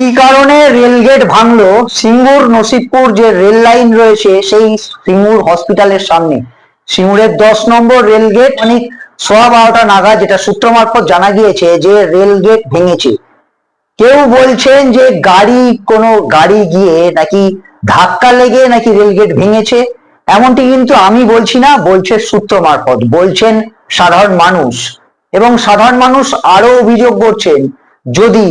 কি কারণে রেলগেট ভাঙলো? সিঙ্গুর, নসিবপুর যে রেল লাইন রয়েছে, সেই সিঙ্গুর হসপিটালের সামনে। সিঙ্গুরের দশ নম্বর রেলগেট মানে সোয়া বারোটা নাগাদ যেটা সূত্র মারফত জানা গিয়েছে যে রেলগেট ভেঙেছে। কেউ বলছেন যে গাড়ি, কোনো গাড়ি গিয়ে নাকি ধাক্কা লেগে নাকি রেলগেট ভেঙেছে। এমনটি কিন্তু আমি বলছি না, বলছে সূত্র মারফত। বলছেন সাধারণ মানুষ। এবং সাধারণ মানুষ আরও অভিযোগ করছেন, যদি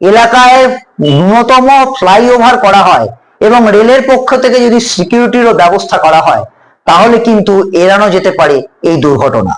এলাকায় ন্যূনতম ফ্লাইওভার করা হয় এবং রেলের পক্ষ থেকে যদি সিকিউরিটিরও ব্যবস্থা করা হয়, তাহলে কিন্তু এড়ানো যেতে পারে এই দুর্ঘটনা।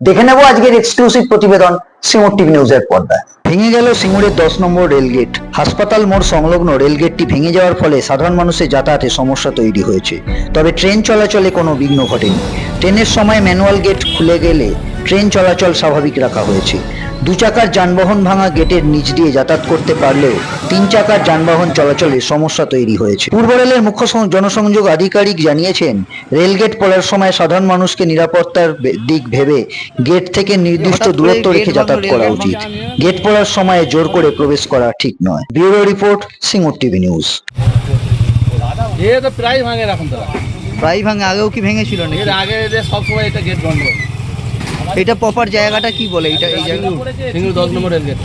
দেখে নেব আজকের এক্সক্লুসিভ প্রতিবেদন সিঙ্গুর টিভি নিউজের পর্দায়। ভেঙে গেল সিঙ্গুরের দশ নম্বর রেলগেট। হাসপাতাল মোড় সংলগ্ন রেলগেটটি ভেঙে যাওয়ার ফলে সাধারণ মানুষের যাতায়াতে সমস্যা তৈরি হয়েছে। তবে ট্রেন চলাচলে কোনো বিঘ্ন ঘটেনি। ট্রেনের সময় ম্যানুয়াল গেট খুলে গেলে ট্রেন চলাচল স্বাভাবিক রাখা হয়েছে। দু চাকার যানবাহন ভাঙা গেটের নিচ দিয়ে যাতায়াত করতে পারলেও তিন চাকার যানবাহন চলাচলে সমস্যা তৈরি হয়েছে। পূর্ব রেলের মুখ্য জনসংযোগ আধিকারিক জানিয়েছেন রেলগেট পড়ার সময় সাধারণ মানুষকে নিরাপত্তার দিক ভেবে গেট থেকে নির্দিষ্ট দূরত্ব রেখে যাতায়াত করা উচিত। গেট পড়ার সময় জোর করে প্রবেশ করা ঠিক নয়। Bureau report Singur TV news. এ তো প্রায় ভাঙে তো প্রায় ভাঙে আগেও কি ভেঙেছিল নাকি? এর আগে সবসময় এটা গেট বন্ধ। এটা প্রপার জায়গাটা কি বলে? এটা এই জায়গা সিঙ্গুর দশ নম্বর রেল গেট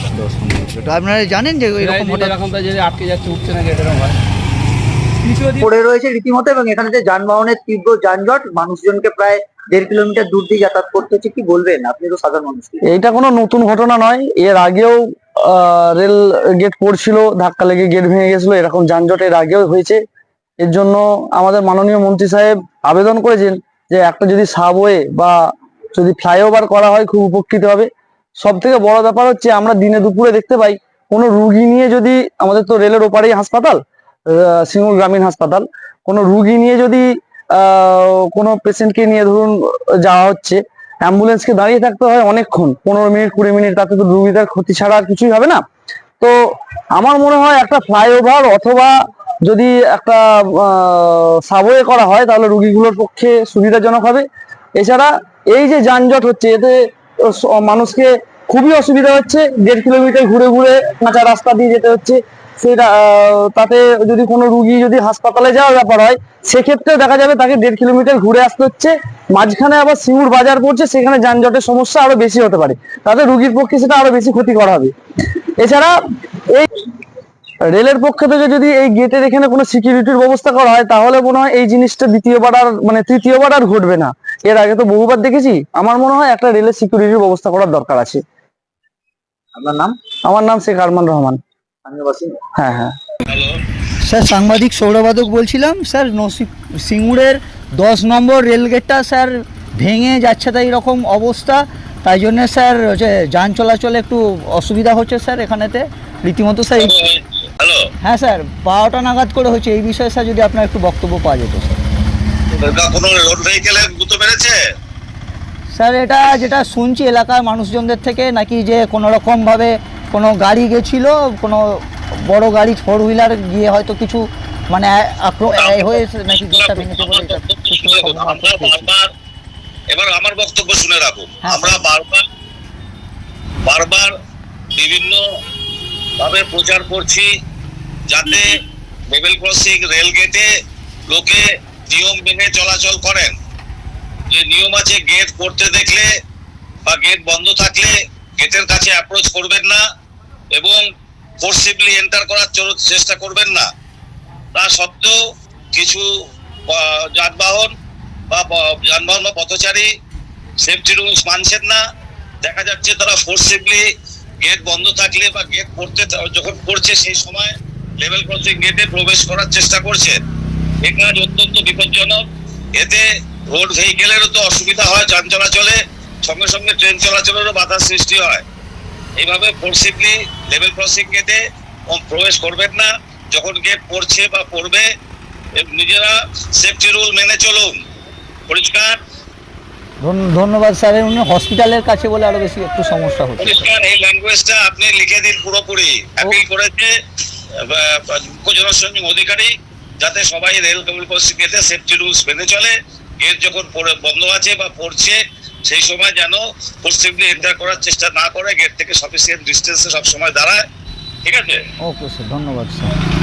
তো আপনারা জানেন যে এরকম হঠাৎ এরকম যে আটকে যাচ্ছে উঠছে না গেট এরকম পড়ে রয়েছে রীতিমতো এবং এখানে যে যানবাহনের তীব্র যানজট মানুষজনকে প্রায় দেড় কিলোমিটার দূর দিয়ে যাতায়াত করতে হচ্ছে। কি বলবেন? আপনি তো সাধারণ মানুষ। এইটা কোনো নতুন ঘটনা নয়। এর আগেও রেল গেট পড়ছিল ধাক্কা লেগে গেট ভেঙে গেছিল এরকম যানজট এর আগেও হয়েছে। এর জন্য আমাদের মাননীয় মন্ত্রী সাহেব আবেদন করেছেন যে একটা যদি সাবওয়ে বা যদি ফ্লাইওভার করা হয়, খুব উপকৃত হবে। সব থেকে বড় ব্যাপার হচ্ছে, আমরা দিনে দুপুরে দেখতে পাই, কোনো রুগী নিয়ে যদি, আমাদের তো রেলের ওপারেই হাসপাতাল সিঙ্গুর গ্রামীণ হাসপাতাল, কোনো রুগী নিয়ে যদি কোনো পেশেন্টকে নিয়ে ধরুন যাওয়া হচ্ছে, অ্যাম্বুলেন্সকে দাঁড়িয়ে থাকতে হয় অনেকক্ষণ, পনেরো মিনিট, কুড়ি মিনিট, তাতে তো রুগীদের ক্ষতি ছাড়া আর কিছুই হবে না। তো আমার মনে হয় একটা ফ্লাইওভার অথবা যদি একটা সাবওয়ে করা হয়, তাহলে রুগীগুলোর পক্ষে সুবিধাজনক হবে। এছাড়া এই যে যানজট হচ্ছে, এতে মানুষকে খুবই অসুবিধা হচ্ছে। দেড় কিলোমিটার ঘুরে ঘুরে কাঁচা রাস্তা দিয়ে যেতে হচ্ছে। সেটা তাতে যদি কোনো রুগী যদি হাসপাতালে যাওয়ার ব্যাপার হয় সেক্ষেত্রে দেখা যাবে তাকে দেড় কিলোমিটার ঘুরে আসতে হচ্ছে। মাঝখানে আবার সিঙ্গুর বাজার পড়ছে, সেখানে যানজটের সমস্যা আরও বেশি হতে পারে। তাতে রুগীর পক্ষে সেটা আরও বেশি ক্ষতিকর হবে। এছাড়া এই রেলের পক্ষ থেকে যদি এই গেটের এখানে কোনো সিকিউরিটির ব্যবস্থা করা হয় তাহলে মনে হয় এই জিনিসটা দ্বিতীয়বার আর মানে তৃতীয়বার আর ঘটবে না। এর আগে তো বহুবার দেখেছি আমার মনে হয় একটা রেলের সিকিউরিটির ব্যবস্থা করার দরকার আছে। আপনার নাম? আমার নাম শেখ আরমান রহমান। হ্যাঁ হ্যাঁ। স্যার সাংবাদিক সৌরবাদক বলছিলাম স্যার সিঙ্গুরের দশ নম্বর রেলগেটটা স্যার ভেঙে যাচ্ছে তাই এরকম অবস্থা। তাই জন্য স্যার হচ্ছে যান চলাচলে একটু অসুবিধা হচ্ছে স্যার এখানেতে। রীতিমতো স্যার এই- হ্যালো? হ্যাঁ স্যার বারোটা নাগাদ করে হচ্ছে এই বিষয়ে স্যার যদি আপনার একটু বক্তব্য পাওয়া যেত স্যার। কোনো রোড ভেহিকেলের গুঁতো মেরেছে? স্যার এটা যেটা শুনছি এলাকার মানুষজনদের থেকে নাকি যে কোনো রকমভাবে কোনো গাড়ি গেছিল কোনো বড় গাড়ি ফোর হুইলার গিয়ে হয়তো কিছু মানে হয়ে নাকি গেটটা ভেঙেছে বলে এটা এবার আমার বক্তব্য শুনে রাখুন। হ্যাঁ, আমরা বারবার বারবার বিভিন্ন ভাবে প্রচার করছি যাতে লেভেল ক্রসিং রেল গেটে লোকে নিয়ম মেনে চলাচল করেন। যে নিয়ম আছে গেট করতে দেখলে বা গেট বন্ধ থাকলে গেটের কাছে অ্যাপ্রোচ করবেন না এবং ফোর্সিবলি এন্টার করার চেষ্টা করবেন না। তা সত্ত্বেও কিছু যানবাহন বা যানবাহন বা পথচারী সেফটি রুলস মানছেন না। দেখা যাচ্ছে তারা ফোর্সিবলি গেট বন্ধ থাকলে বা গেট করতে যখন করছে সেই সময় লেভেল ক্রসিং গেটে প্রবেশ করার চেষ্টা করছে। এ কাজ অত্যন্ত বিপজ্জনক। এতে রোড ভেহিকেলেরও তো অসুবিধা হয়, যান চলাচলে। সঙ্গে সঙ্গে ট্রেন চলাচলেরও বাধার সৃষ্টি হয়। এইভাবে ফোর্সিবলি লেভেল ক্রসিং গেটে প্রবেশ করবেন না। যখন গেট পড়ছে বা পড়বে নিজেরা সেফটি রুল মেনে চলুন। পরিষ্কার? ধন্যবাদ স্যার উনি হসপিটালের কাছে বলে আরও বেশি একটু সমস্যা হচ্ছে। এই ল্যাঙ্গুয়েজটা আপনি লিখে দিন পুরোপুরি। অ্যাপিল করেছে জনসংযোগ অধিকারী যাতে সবাই রেল গেটে সেফটি রুলস মেনে চলে। গেট যখন পড়ে- বন্ধ আছে বা পড়ছে সেই সময় যেন ফোর্সিবলি এন্টার করার চেষ্টা না করে গেট থেকে সাফিসিয়েন্ট ডিস্টেন্সে সবসময় দাঁড়ায়। ঠিক আছে? ওকে স্যার ধন্যবাদ স্যার